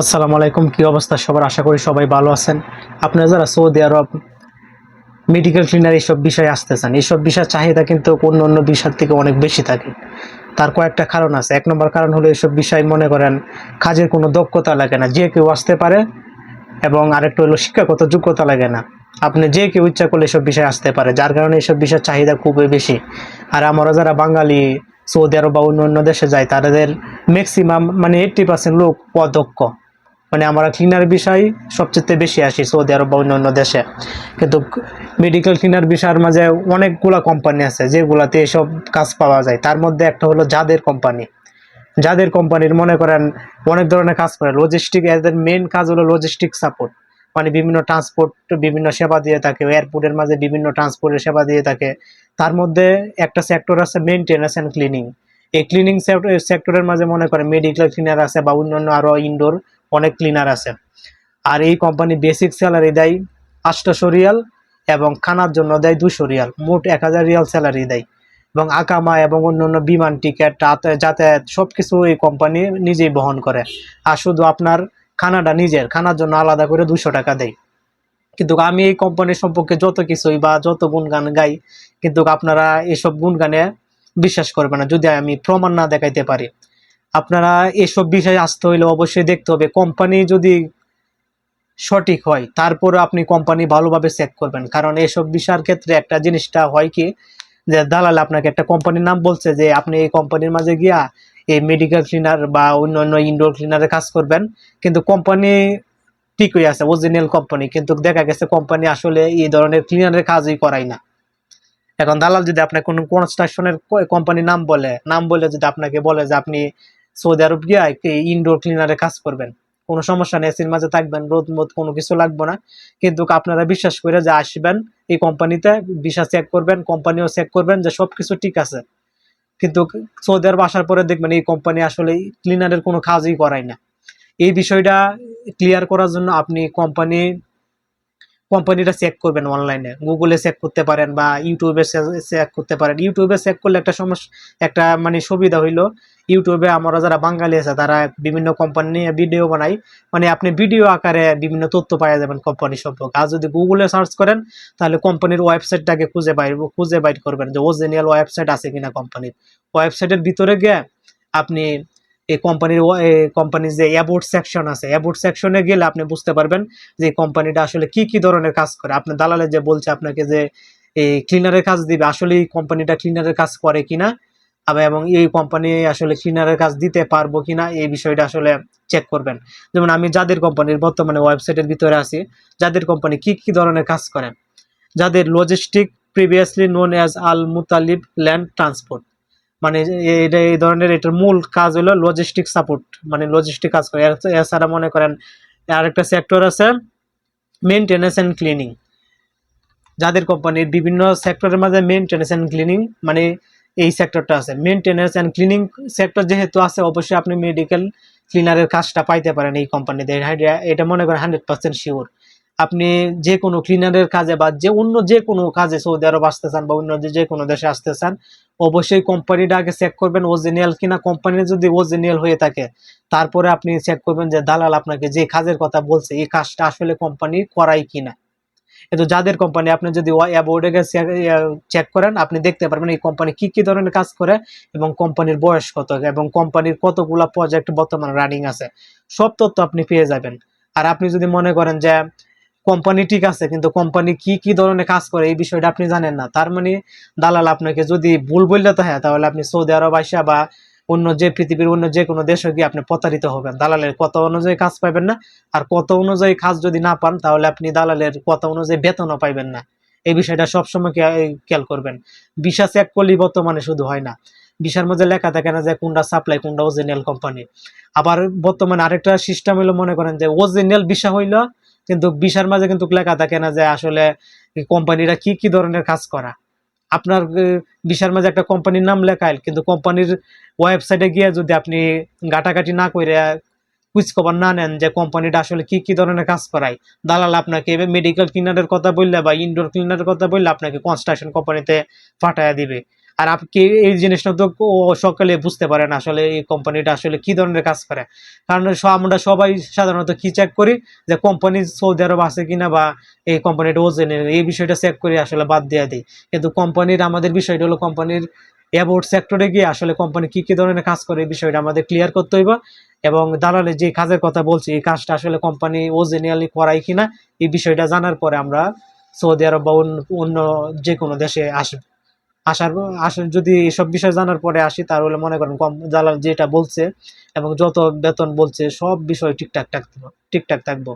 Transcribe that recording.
আসসালামু আলাইকুম, কি অবস্থা? সবার আশা করি সবাই ভালো আছেন। আপনারা যারা সৌদি আরব মেডিকেল ক্লিনার এইসব বিষয়ে আসতে চান এইসব বিষয়ের চাহিদা কিন্তু অন্য অন্য বিষয়ের থেকে অনেক বেশি থাকে। তার কয়েকটা কারণ আছে। এক নম্বর কারণ হলো এইসব বিষয় মনে করেন কাজের কোনো দক্ষতা লাগে না। যে কেউ আসতে পারে এবং আরেকটা হলো শিক্ষাগত যোগ্যতা লাগে না। আপনি যে কেউ ইচ্ছা করলে এসব বিষয়ে আসতে পারে, যার কারণে এইসব বিষয়ের চাহিদা খুবই বেশি। আর আমরা যারা বাঙালি, সৌদি আরব বা অন্য অন্য দেশে যায় তাদের ম্যাক্সিমাম মানে এইট্টি পার্সেন্ট লোক অদক্ষ। মানে আমরা ক্লিনার বিষয় সবচেয়ে বেশি আসি সৌদি আরব বা অন্য দেশে। কিন্তু মেডিকেল ক্লিনার বিষয়ের মাঝে অনেকগুলা কোম্পানি আছে যেগুলাতে এসব কাজ পাওয়া যায়। তার মধ্যে একটা হলো যাদের কোম্পানি যাদের কোম্পানির মনে করেন অনেক ধরনের কাজ করে। লজিস্টিক এদের মেন কাজ হলো লজিস্টিক সাপোর্ট মানে বিভিন্ন ট্রান্সপোর্ট বিভিন্ন সেবা দিয়ে থাকে। এয়ারপোর্টের মাঝে বিভিন্ন ট্রান্সপোর্টের সেবা দিয়ে থাকে। তার মধ্যে একটা সেক্টর আছে মেনটেন্যান্স অ্যান্ড ক্লিনিং এই ক্লিনিং সেক্টরের মাঝে মনে করেন মেডিকেল ক্লিনার আছে বা অন্যান্য আরও ইনডোর অনেক ক্লিনার আছে। আর এই কোম্পানি বেসিক স্যালারি দেয় আটশো রিয়াল এবং খানার জন্য দেয় দুশো রিয়াল, মোট এক হাজার রিয়াল স্যালারি দেয়। এবং আকামা এবং অন্যান্য বিমান টিকিট যাতায়াত সব কিছু এই কোম্পানি নিজেই বহন করে। আর শুধু আপনার খানাটা নিজের, খানার জন্য আলাদা করে দুশো টাকা দেয়। কিন্তু আমি এই কোম্পানির সম্পর্কে যত কিছুই বা যত গুণগান গাই, কিন্তু আপনারা এসব গুণগানে বিশ্বাস করবে না, যদি আমি প্রমাণ না দেখাইতে পারি। আপনারা এসব বিষয়ে আসতে হইলে অবশ্যই দেখতে হবে কোম্পানি যদি সঠিক হয়, তারপরে আপনি কোম্পানি ভালোভাবে চেক করবেন। কারণ এসব বিষয়ের ক্ষেত্রে একটা জিনিসটা হয় কি, যে দালাল আপনাকে একটা কোম্পানির নাম বলছে যে, আপনি এই কোম্পানির মাঝে গিয়া এই মেডিকেল ক্লিনার বা অন্য অন্য ইনডোর ক্লিনারে কাজ করবেন। কিন্তু কোম্পানি ঠিকই আছে অরিজিনাল কোম্পানি কিন্তু দেখা গেছে কোম্পানি আসলে এই ধরনের ক্লিনারের কাজই করায় না। এখন দালাল যদি আপনার কোনো কনস্ট্রাকশনের কোম্পানির নাম বলে নাম বলে যদি আপনাকে বলে যে আপনি সৌদি আরব গিয়ে ইনডোর ক্লিনারে কাজ করবেন, কোনো সমস্যা নেই এসির মাঝে থাকবেন, রোদ মোদ কোনো কিছু লাগবে না। কিন্তু আপনারা বিশ্বাস করে যে আসবেন, এই কোম্পানিতে ভিসা চেক করবেন কোম্পানিও চেক করবেন যে সব কিছু ঠিক আছে। কিন্তু সৌদি আরব আসার পরে দেখবেন এই কোম্পানি আসলে ক্লিনারের কোনো কাজই করায় না। এই বিষয়টা ক্লিয়ার করার জন্য আপনি কোম্পানি কোম্পানিটা চেক করবেন অনলাইনে গুগলে চেক করতে পারেন বা ইউটিউবে চেক করতে পারেন। ইউটিউবে চেক করলে একটা সমস্যা, একটা মানে সুবিধা হইল ইউটিউবে আমরা যারা বাঙালি আছে, তারা বিভিন্ন কোম্পানি নিয়ে ভিডিও বানাই। মানে আপনি ভিডিও আকারে বিভিন্ন তথ্য পাওয়া যাবেন কোম্পানি সম্পর্কে। আর যদি গুগলে সার্চ করেন, তাহলে কোম্পানির ওয়েবসাইটটাকে খুঁজে বাইর খুঁজে বাইর করবেন যে অরিজিনাল ওয়েবসাইট আছে কিনা কোম্পানির ওয়েবসাইটের ভিতরে গিয়ে আপনি এই কোম্পানির কোম্পানির যে অ্যাবোর্ড সেকশন আছে অ্যাবোর্ড সেকশনে গেলে আপনি বুঝতে পারবেন যে কোম্পানিটা আসলে কি কি ধরনের কাজ করে। আপনার দালালে যে বলছে আপনাকে যে এই ক্লিনারের কাজ দিবে আসলে এই কোম্পানিটা ক্লিনারের কাজ করে কিনা? আবার এবং এই কোম্পানি আসলে ক্লিনারের কাজ দিতে পারব কিনা? এই বিষয়টা আসলে চেক করবেন। যেমন আমি যাদের কোম্পানির বর্তমানে ওয়েবসাইটের ভিতরে আছি, যাদের কোম্পানি কি কি ধরনের কাজ করেন যাদের logistic previously known as Al Mutalib land transport মানে এটা এই ধরনের এটার মূল কাজ হলো লজিস্টিক সাপোর্ট মানে লজিস্টিক কাজ করে। এছাড়া মনে করেন আরেকটা সেক্টর আছে মেনটেন্যান্স অ্যান্ড ক্লিনিং যাদের কোম্পানির বিভিন্ন সেক্টরের মাঝে মেনটেন্যান্স অ্যান্ড ক্লিনিং মানে এই সেক্টরটা আছে। মেনটেন্যান্স অ্যান্ড ক্লিনিং সেক্টর যেহেতু আছে, অবশ্যই আপনি মেডিকেল ক্লিনারের কাজটা পাইতে পারেন এই কোম্পানিতে এটা মনে করেন হান্ড্রেড পার্সেন্ট শিওর আপনি যে কোনো ক্লিনারের কাজে বা যে অন্য যে কোনো কাজে সৌদি আরব আসতে চান বা অন্য যে- কোনো দেশে আসতে চান, অবশ্যই কোম্পানিটা আগে চেক করবেন অরিজিনাল কিনা কোম্পানি যদি অরিজিনাল হয়ে থাকে, তারপরে আপনি চেক করবেন যে দালাল আপনাকে যে কাজের কথা বলছে, এই কাজটা আসলে কোম্পানি করাই কিনা। কিন্তু যাদের কোম্পানি আপনি যদি অ্যাবোর্ডে চেক করেন, আপনি দেখতে পারবেন এই কোম্পানি কি কি ধরনের কাজ করে এবং কোম্পানির বয়স কত এবং কোম্পানির কতগুলা প্রজেক্ট বর্তমানে রানিং আছে। সব তথ্য আপনি পেয়ে যাবেন। আর আপনি যদি মনে করেন যে কোম্পানি ঠিক আছে, কিন্তু কোম্পানি কি কি ধরনের কাজ করে, এই বিষয়টা আপনি জানেন না। তার মানে দালাল আপনাকে যদি ভুল বললে তো হ্যাঁ তাহলে আপনি সৌদি আরব আসা বা অন্য যে পৃথিবীর অন্য যে কোনো দেশে গিয়ে আপনি প্রতারিত হবেন। দালালের কত অনুযায়ী কাজ পাবেন না, আর কত অনুযায়ী কাজ যদি না পান, তাহলে আপনি দালালের কত অনুযায়ী বেতনও পাইবেন না। এই বিষয়টা সবসময় খেয়াল করবেন। বিশা চেক করলেই বর্তমানে শুধু হয় না। বিশার মধ্যে লেখা থাকে না যে কোনটা সাপ্লাই কোনটা অরিজিনাল কোম্পানি আবার বর্তমানে আরেকটা সিস্টেম হইল মনে করেন যে অরিজিনাল বিশা হইল কিন্তু বিশার মাঝে কিন্তু লেখা থাকে না যে আসলে কোম্পানিরা কি কি ধরনের কাজ করা। আপনার বিশার মাঝে একটা কোম্পানির নাম লেখাইল কিন্তু কোম্পানির ওয়েবসাইটে গিয়ে যদি আপনি ঘাটাঘাটি না করে খবর না নেন যে কোম্পানিটা আসলে কি কি ধরনের কাজ করায়, দালাল আপনাকে মেডিকেল ক্লিনারের কথা বললে বা ইনডোর ক্লিনারের কথা বললে আপনাকে কনস্ট্রাকশন কোম্পানিতে পাঠায় দিবে। আর আপনি এই জিনিসটা তো সকালে বুঝতে পারেন আসলে এই কোম্পানিটা আসলে কি ধরনের কাজ করে। কারণ আমরা সবাই সাধারণত কি চেক করি? যে কোম্পানি সৌদি আরব আছে কিনা বা এই কোম্পানিটা ওজনের এই বিষয়টা চেক করে আসলে বাদ দিয়ে দিই। কিন্তু কোম্পানির আমাদের বিষয়টা হলো কোম্পানির অ্যাবোর্ড সেক্টরে গিয়ে আসলে কোম্পানি কি কি ধরনের কাজ করে এই বিষয়টা আমাদের ক্লিয়ার করতে হইব। এবং দালালে যে কাজের কথা বলছি, এই কাজটা আসলে কোম্পানি ওজেনিয়ালি করাই কিনা, এই বিষয়টা জানার পরে আমরা সৌদি আরব বা অন্য যে কোনো দেশে আসব। আসার আসার, যদি এসব বিষয় জানার পরে আসি, তাহলে মনে করেন কম, জালাল যেটা বলছে এবং যত বেতন বলছে, সব বিষয় ঠিকঠাক থাকতো, ঠিকঠাক থাকব।